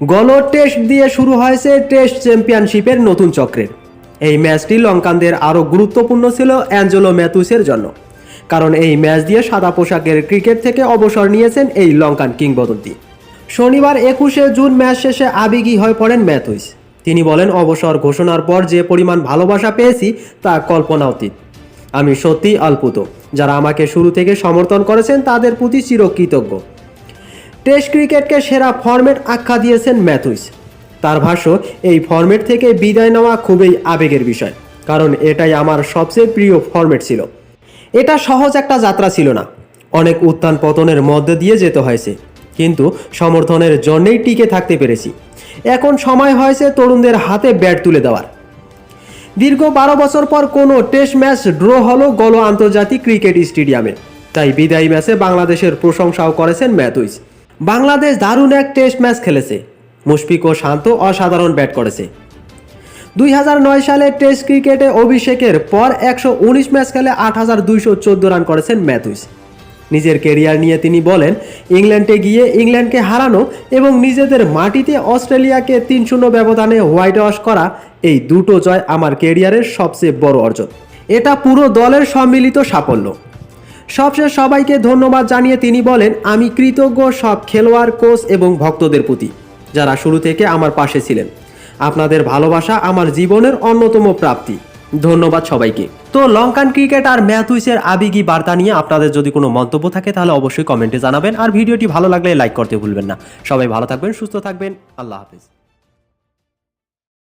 গল test দিয়ে শুরু হয়েছে টেস্ট চ্যাম্পিয়নশিপের নতুন চক্রের। এই ম্যাচটি লঙ্কানদের আরও গুরুত্বপূর্ণ ছিল অ্যাঞ্জেলো ম্যাথুসের জন্য। কারণ এই ম্যাচ দিয়ে সাদা পোশাকের ক্রিকেট থেকে অবসর নিয়েছেন এই লঙ্কান কিংবদন্তি। শনিবার একুশে জুন ম্যাচ শেষে আবেগী হয়ে পড়েন ম্যাথুইস তিনি বলেন, অবসর ঘোষণার পর যে পরিমাণ ভালোবাসা পেয়েছি, তা কল্পনা অতীত। আমি সত্যিই আলপুত যারা আমাকে শুরু থেকে সমর্থন করেছেন, তাদের প্রতি চিরকৃতজ্ঞ। টেস্ট ক্রিকেটকে সেরা ফরম্যাট আখ্যা দিয়েছেন ম্যাথুইস। তার ভাষ্য, এই ফরম্যাট থেকে বিদায় নেওয়া খুবই আবেগের বিষয়, কারণ এটাই আমার সবচেয়ে প্রিয় ফরম্যাট ছিল। এটা সহজ একটা যাত্রা ছিল না। অনেক উত্থান পতনের মধ্যে দিয়ে যেতে হয়েছে, কিন্তু সমর্থনের জন্যেই টিকে থাকতে পেরেছি। এখন সময় হয়েছে তরুণদের হাতে ব্যাট তুলে দেওয়ার। দীর্ঘ বারো বছর পর কোনো টেস্ট ম্যাচ ড্র হলো গল আন্তর্জাতিক ক্রিকেট স্টেডিয়ামে। তাই বিদায়ী ম্যাচে বাংলাদেশের প্রশংসাও করেছেন ম্যাথুইস। বাংলাদেশ দারুণ এক টেস্ট ম্যাচ খেলেছে। মুশফিক ও শান্ত অসাধারণ ব্যাট করেছে। দুই হাজার নয় সালে টেস্ট ক্রিকেটে অভিষেকের পর একশো উনিশ ম্যাচ খেলে আট হাজার দুইশো চোদ্দ রান করেছেন ম্যাথুইস নিজের কেরিয়ার নিয়ে তিনি বলেন, ইংল্যান্ডে গিয়ে ইংল্যান্ডকে হারানো এবং নিজেদের মাটিতে অস্ট্রেলিয়াকে তিন শূন্য ব্যবধানে হোয়াইট ওয়াশ করা এই দুটো জয় আমার কেরিয়ারের সবচেয়ে বড় অর্জন। এটা পুরো দলের সম্মিলিত সাফল্য। সবশেষ সবাইকে ধন্যবাদ জানিয়ে তিনি বলেন, আমি কৃতজ্ঞ সব খেলোয়াড়, কোচ এবং ভক্তদের প্রতি যারা শুরু থেকে আমার পাশে ছিলেন। আপনাদের ভালোবাসা আমার জীবনের অন্যতম প্রাপ্তি। ধন্যবাদ সবাইকে। তো লঙ্কান ক্রিকেট আর ম্যাথুইসের আবেগী বার্তা নিয়ে আপনাদের যদি কোনো মন্তব্য থাকে, তাহলে অবশ্যই কমেন্টে জানাবেন। আর ভিডিওটি ভালো লাগলে লাইক করতে ভুলবেন না। সবাই ভালো থাকবেন, সুস্থ থাকবেন। আল্লাহ হাফিজ।